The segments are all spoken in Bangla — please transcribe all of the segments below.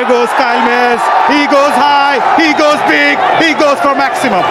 Here goes Kyle Mayers. He goes high. He goes big. He goes for maximum.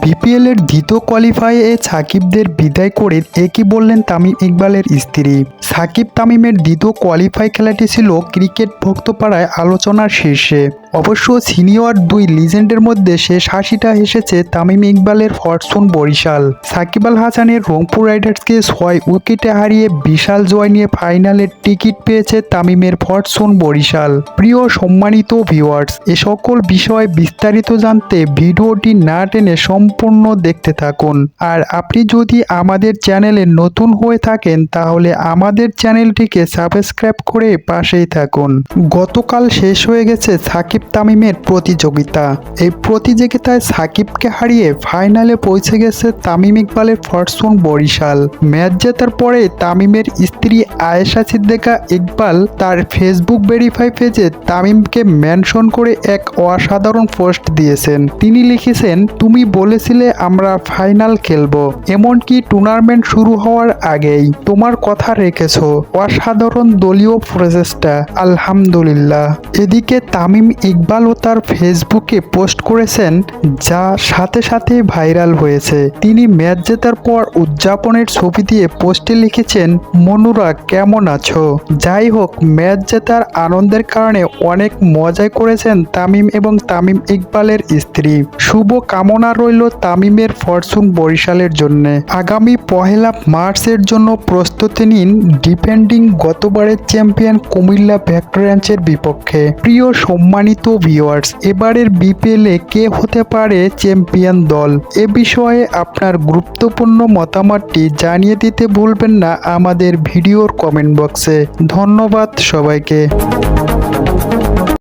BPL এর দ্বিতীয় কোয়ালিফাইয়ে সাকিবদের বিদায় করে একই বললেন তামিম ইকবালের স্ত্রী সাকিব তামিমের দ্বিতীয় কোয়ালিফাই খেলাটি ছিল ক্রিকেট ভক্তপাড়ায় আলোচনার শীর্ষে অবশ্য সিনিয়র দুই লিজেন্ডের মধ্যে শেষ হাসিটা এসেছে তামিম ইকবালের ফরচুন বরিশাল। সাকিব আল হাসানের রংপুর রাইডার্সকে ছয় উইকেটে হারিয়ে বিশাল জয় নিয়ে ফাইনালের টিকিট পেয়েছে তামিমের ফরচুন বরিশাল। প্রিয় সম্মানিত ভিউয়ার্স, এ সকল বিষয়ে বিস্তারিত জানতে ভিডিওটি না টেনে সম্পূর্ণ দেখতে থাকুন। আর আপনি যদি আমাদের চ্যানেলে নতুন হয়ে থাকেন, তাহলে আমাদের চ্যানেলটিকে সাবস্ক্রাইব করে পাশেই থাকুন। গতকাল শেষ হয়ে গেছে সাকিব তামিমের প্রতিযোগিতা। এই প্রতিযোগিতায় সাকিবকে হারিয়ে ফাইনালে পৌঁছে গেছে তামিম ইকবালের ফরসুন বরিশাল। ম্যাচ জেতার পরে তামিমের স্ত্রী আয়েশা সিদ্দিকা ইকবাল তার ফেসবুক ভেরিফাই পেজে তামিমকে মেনশন করে এক অসাধারণ পোস্ট দিয়েছেন। তিনি লিখেছেন, তুমি বলেছিলে আমরা ফাইনাল খেলব। এমনকি টুর্নামেন্ট শুরু হওয়ার আগেই তোমার কথা রেখেছো। অসাধারণ দলীয় প্রচেষ্টা। আলহামদুলিল্লাহ। এদিকে তামিম ইকবালও তার ফেসবুকে পোস্ট করেছেন, যা সাথে সাথে ভাইরাল হয়েছে। তিনি ম্যাচ জেতার পর উদযাপনের ছবি দিয়ে পোস্টে লিখেছেন, মনুরা, কেমন আছো? যাই হোক, ম্যাচ জেতার আনন্দের কারণে অনেক মজাই করেছেন তামিম এবং তামিম ইকবালের স্ত্রী। শুভ কামনা রইল তামিমের ফরচুন বরিশালের জন্য। আগামী পহেলা মার্চের জন্য প্রস্তুতি নিন ডিফেন্ডিং গতবারের চ্যাম্পিয়ন কুমিল্লা ভ্যাক্টোরিয়ান্সের বিপক্ষে। প্রিয় সম্মানিত ভিউয়ার্স এবারের বিপিএলে কে হতে পারে চ্যাম্পিয়ন দল? এ বিষয়ে আপনার গুরুত্বপূর্ণ মতামতটি জানিয়ে দিতে ভুলবেন না আমাদের ভিডিওর কমেন্ট বক্সে ধন্যবাদ সবাইকে।